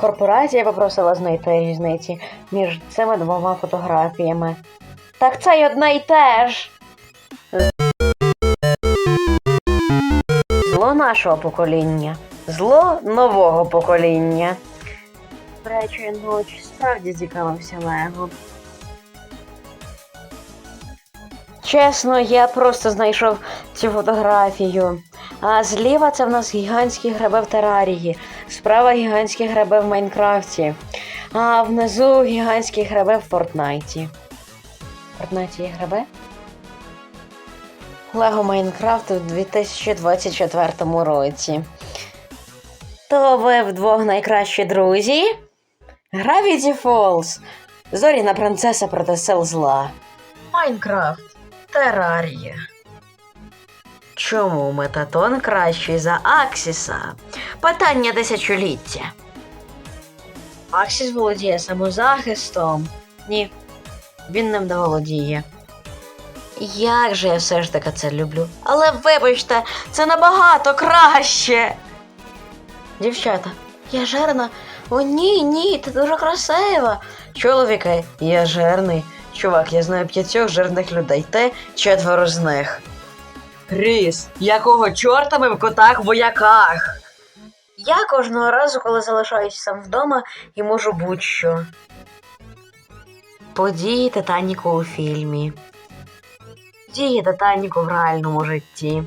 Корпорація попросила знайти різниці між цими двома фотографіями. Так це й одне й те ж. Зло нашого покоління. Зло нового покоління. Речі, ночі справді цікавився Лего. Чесно, я просто знайшов цю фотографію. А зліва це в нас гігантські гриби в терарії, справа гігантські гриби в Майнкрафті, а внизу гігантські гриби в Фортнайті. Фортнайті є гриби? Лего Майнкрафт у 2024 році. То ви вдвох найкращі друзі? Gravity Falls. Зоріна принцеса проти сил зла. Майнкрафт. Терарія. Чому Метатон кращий за Аксіса? Питання тисячоліття. Аксіс володіє самозахистом. Ні, він ним не володіє. Як же я все ж таки це люблю. Але вибачте, це набагато краще. Дівчата, я жирна. О, ні, ні, ти дуже красива. Чоловіки, я жирний. Чувак, я знаю п'ятьох жирних людей, ти четверо з них. Кріс, якого чорта ми в котах вояках? Я кожного разу, коли залишаюсь сам вдома і можу будь-що. Події Титаніку у фільмі. Події Титаніку в реальному житті.